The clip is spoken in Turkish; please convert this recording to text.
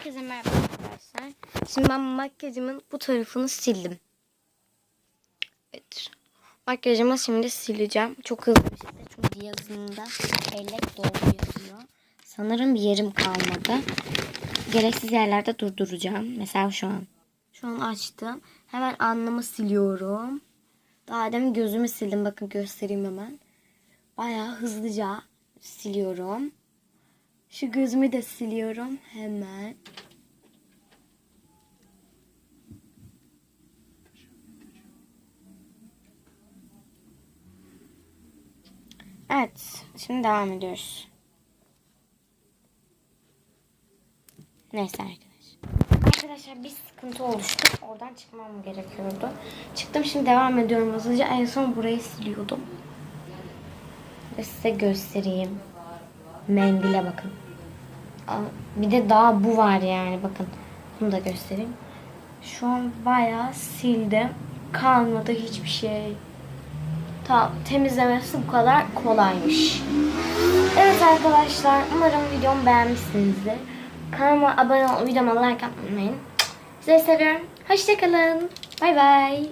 Herkese merhaba arkadaşlar. Şimdi ben makyajımın bu tarafını sildim. Evet. Makyajımı şimdi sileceğim. Çok hızlı bir şekilde çünkü yazında bellek doldu yazıyor. Sanırım yerim kalmadı. Gereksiz yerlerde durduracağım. Mesela şu an. Şu an açtım. Hemen alnımı siliyorum. Daha demin gözümü sildim. Bakın göstereyim hemen. Bayağı hızlıca siliyorum. Şu gözümü de siliyorum hemen. Evet, şimdi devam ediyoruz. Neyse arkadaşlar. Arkadaşlar bir sıkıntı oluştu. Oradan çıkmam gerekiyordu. Çıktım şimdi devam ediyorum hızlıca. En son burayı siliyordum. Ve size göstereyim. Mendile bakın. Bir de daha bu var yani bakın. Bunu da göstereyim. Şu an bayağı sildim. Kalmadı hiçbir şey. Tamam temizlemesi bu kadar kolaymış. Evet arkadaşlar umarım videomu beğenmişsinizdir. Kanalıma abone olup videoma like atmayı unutmayın. Sizi seviyorum. Hoşçakalın. Bay bay.